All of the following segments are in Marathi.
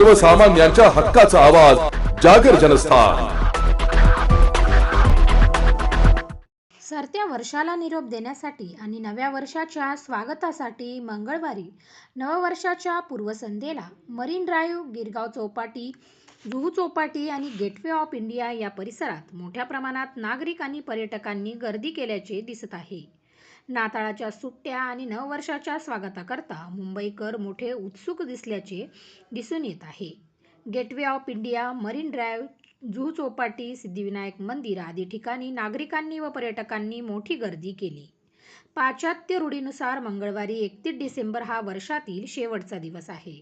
सर्वसामान्यांच्या हक्काचा आवाज जागर जनस्थान. सरत्या वर्षाला निरोप देण्यासाठी आणि नव्या वर्षाच्या स्वागतासाठी मंगळवारी नववर्षाच्या पूर्वसंध्येला मरीन ड्राईव्ह गिरगाव चौपाटी जुहू चौपाटी आणि गेटवे ऑफ इंडिया या परिसरात मोठ्या प्रमाणात नागरिक आणि पर्यटकांनी गर्दी केल्याचे दिसत आहे. नाताळाच्या सुट्ट्या आणि नववर्षाच्या स्वागताकरता मुंबईकर मोठे उत्सुक दिसल्याचे दिसून येत आहे. Gateway of India Marine Drive Juhu Chowpatty Siddhivinayak मंदिर आदी ठिकाणी नागरिकांनी व पर्यटकांनी मोठी गर्दी केली. पाश्चात्य रूढीनुसार मंगळवारी एकतीस डिसेंबर हा वर्षातील शेवटचा दिवस आहे.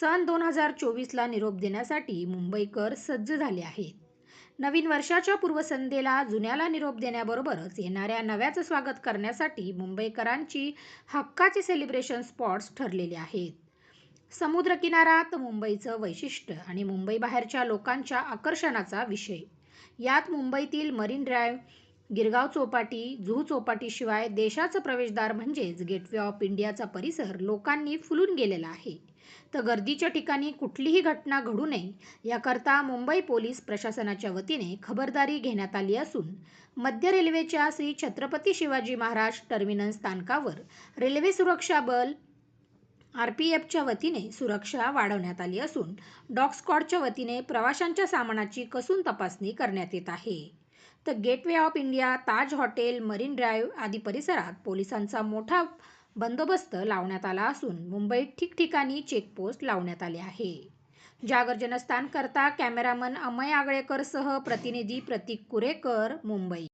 सन दोन हजार चोवीसला निरोप देण्यासाठी मुंबईकर सज्ज झाले आहेत. नवीन वर्षाच्या पूर्वसंध्येला जुन्याला निरोप देण्याबरोबरच येणाऱ्या नव्याचं स्वागत करण्यासाठी मुंबईकरांची हक्काचे सेलिब्रेशन स्पॉट्स ठरलेले आहेत. समुद्रकिनारात मुंबईचं वैशिष्ट्य आणि मुंबईबाहेरच्या लोकांच्या आकर्षणाचा विषय. यात मुंबईतील मरीन ड्राईव्ह गिरगाव चौपाटी जुहू चौपाटीशिवाय देशाचं प्रवेशद्वार म्हणजेच गेटवे ऑफ इंडियाचा परिसर लोकांनी फुलून गेलेला आहे. तर गर्दीच्या ठिकाणी कुठलीही घटना घडू नये याकरता मुंबई पोलीस प्रशासनाच्या वतीने खबरदारी घेण्यात आली असून मध्य रेल्वेच्या श्री छत्रपती शिवाजी महाराज टर्मिनस स्थानकावर रेल्वे सुरक्षा बल आर पी एफच्या वतीने सुरक्षा वाढवण्यात आली असून डॉग स्कॉडच्या वतीने प्रवाशांच्या सामानाची कसून तपासणी करण्यात येत आहे. तर Gateway of India Taj hotel Marine Drive आदी परिसरात पोलिसांचा मोठा बंदोबस्त लावण्यात आला असून मुंबईत ठिकठिकाणी चेकपोस्ट लावण्यात आले आहे. जागर जनस्थान करता कॅमेरामन अमय आगळेकरसह प्रतिनिधी प्रतीक कुरेकर मुंबई.